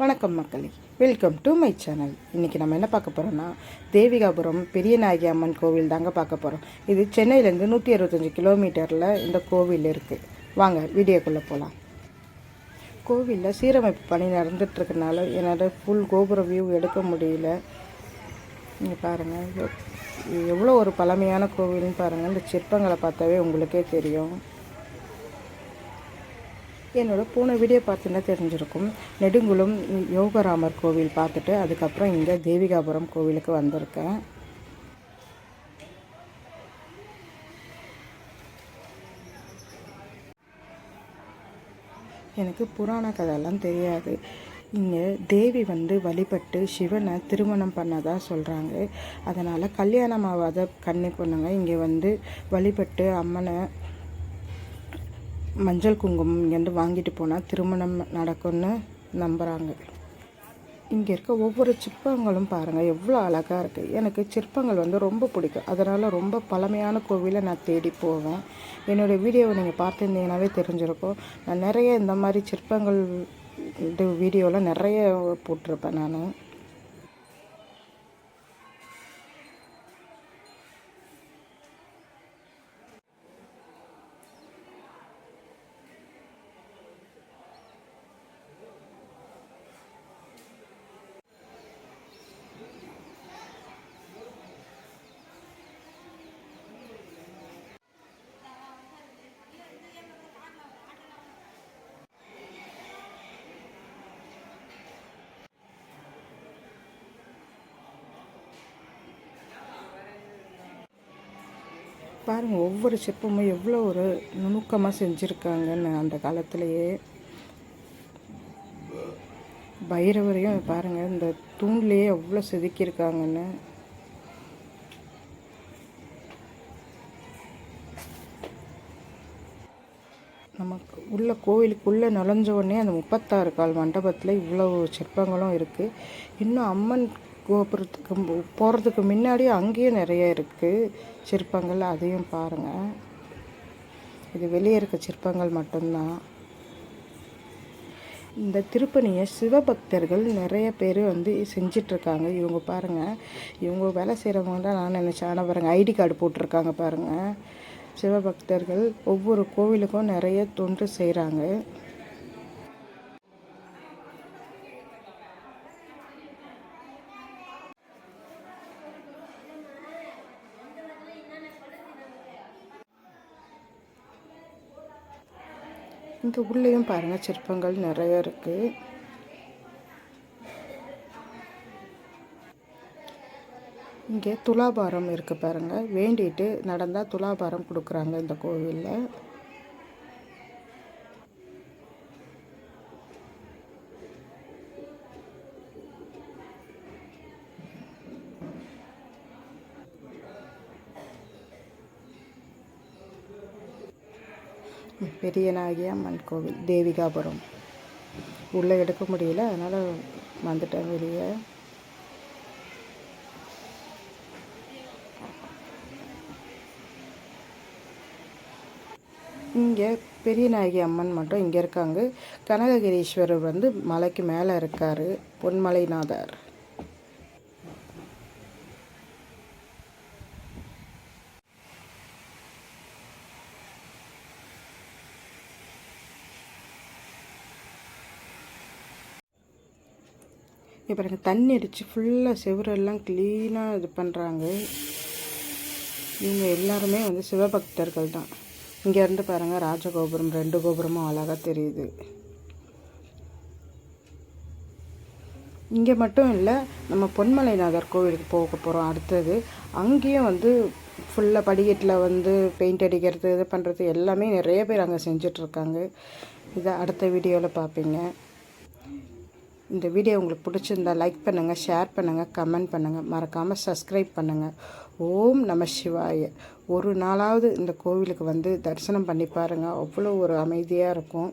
வணக்கம் மக்களே. Welcome to my channel இன்றைக்கி நம்ம என்ன பார்க்க போகிறோம்னா தேவிகாபுரம் பெரியநாயகி அம்மன் கோவில் தாங்க பார்க்க போகிறோம் இது சென்னையிலேருந்து நூற்றி அறுபத்தஞ்சி கிலோமீட்டரில் இந்த கோவில் இருக்குது வாங்க வீடியோக்குள்ளே போகலாம் கோவிலில் சீரமைப்பு பணி நடந்துகிட்ருக்கனால என்னால் ஃபுல் கோபுர வியூ எடுக்க முடியல. நீங்கள் பாருங்கள் எவ்வளோ ஒரு பழமையான கோவில்னு பாருங்கள் இந்த சிற்பங்களை பார்த்தாவே உங்களுக்கே தெரியும். என்னோட போன வீடியோ பார்த்தீங்கன்னா தெரிஞ்சிருக்கும். நெடுங்குளம் யோகராமர் கோவில் பார்த்துட்டு அதுக்கப்புறம் இங்கே தேவிகாபுரம் கோவிலுக்கு வந்திருக்கேன். எனக்கு புராண கதையெல்லாம் தெரியாது. இங்கே தேவி வந்து வழிபட்டு சிவனை திருமணம் பண்ணதா சொல்கிறாங்க அதனால் கல்யாணம் ஆகாத கன்னி பொண்ணுங்க இங்கே வந்து வழிபட்டு அம்மனை மஞ்சள் குங்குமம் இங்கேருந்து வாங்கிட்டு போனால் திருமணம் நடக்கும்னு நம்புகிறாங்க இங்கே இருக்க ஒவ்வொரு சிற்பங்களும் பாருங்கள் எவ்வளோ அழகாக இருக்குது எனக்கு சிற்பங்கள் வந்து ரொம்ப பிடிக்கும். அதனால் ரொம்ப பழமையான கோவிலை நான் தேடி போவேன். என்னோடய வீடியோவை நீங்கள் பார்த்துருந்தீங்கன்னாவே தெரிஞ்சிருக்கும். நான் நிறைய இந்த மாதிரி சிற்பங்கள் இது வீடியோவில் நிறைய போட்டிருப்பேன் நான். பாருங்கள் ஒவ்வொரு சிற்பமும் எவ்வளோ ஒரு நுணுக்கமாக செஞ்சுருக்காங்கன்னு அந்த காலத்திலேயே. பைரவரையும் பாருங்கள் இந்த தூண்லேயே எவ்வளோ செதுக்கியிருக்காங்கன்னு. நமக்கு உள்ள கோவிலுக்குள்ளே நுழைஞ்ச உடனே அந்த முப்பத்தாறு கால் மண்டபத்தில் இவ்வளோ சிற்பங்களும் இருக்குது இன்னும் அம்மன் கோபுரத்துக்கு போகிறதுக்கு முன்னாடியே அங்கேயும் நிறைய இருக்குது சிற்பங்கள் அதையும் பாருங்கள் இது வெளியே இருக்க சிற்பங்கள் மட்டும்தான். இந்த திருப்பணியை சிவபக்தர்கள் நிறைய பேர் வந்து செஞ்சிட்ருக்காங்க. இவங்க பாருங்கள் இவங்க வேலை செய்கிறவங்க தான் நான் நினச்சேன். ஆனால் பாருங்கள் ஐடி கார்டு போட்டிருக்காங்க பாருங்கள் சிவபக்தர்கள் ஒவ்வொரு கோவிலுக்கும் நிறைய தொண்டு செய்கிறாங்க இங்கே உள்ளேயும் பாருங்கள் சிற்பங்கள் நிறைய இருக்குது இங்கே துலாபாரம் இருக்குது பாருங்கள் வேண்டிட்டு நடந்தால் துலாபாரம் கொடுக்குறாங்க இந்த கோவிலில். பெரியநாயகி அம்மன் கோவில் தேவிகாபுரம். உள்ளே எடுக்க முடியல அதனால் வந்துட்டேன் வெளியே. இங்கே பெரியநாயகி அம்மன் மட்டும் இங்கே இருக்காங்க. கனககிரீஸ்வரர் வந்து மலைக்கு மேலே இருக்கார் பொன்மலைநாதர். இப்போ எனக்கு தண்ணி அடித்து ஃபுல்லாக செவரெல்லாம் க்ளீனாக இது பண்ணுறாங்க இவங்க எல்லாருமே வந்து சிவபக்தர்கள் தான். இங்கேருந்து பாருங்கள் ராஜகோபுரம் ரெண்டு கோபுரமும் அழகாக தெரியுது. இங்கே மட்டும் இல்லை நம்ம பொன்மலைநாதர் கோவிலுக்கு போக போகிறோம் அடுத்தது. அங்கேயும் வந்து ஃபுல்லாக படிக்கட்டில் வந்து பெயிண்ட் அடிக்கிறது இது பண்ணுறது எல்லாமே நிறைய பேர் அங்கே செஞ்சிட்ருக்காங்க இதை அடுத்த வீடியோவில் பார்ப்பீங்க இந்த வீடியோ உங்களுக்கு பிடிச்சிருந்தா லைக் பண்ணுங்கள் ஷேர் பண்ணுங்கள் கமெண்ட் பண்ணுங்கள் மறக்காமல் சப்ஸ்கிரைப் பண்ணுங்கள் ஓம் நம சிவாய. ஒரு நாளாவது இந்த கோவிலுக்கு வந்து தரிசனம் பண்ணி பாருங்கள் அவ்வளோ ஒரு அமைதியாக இருக்கும்.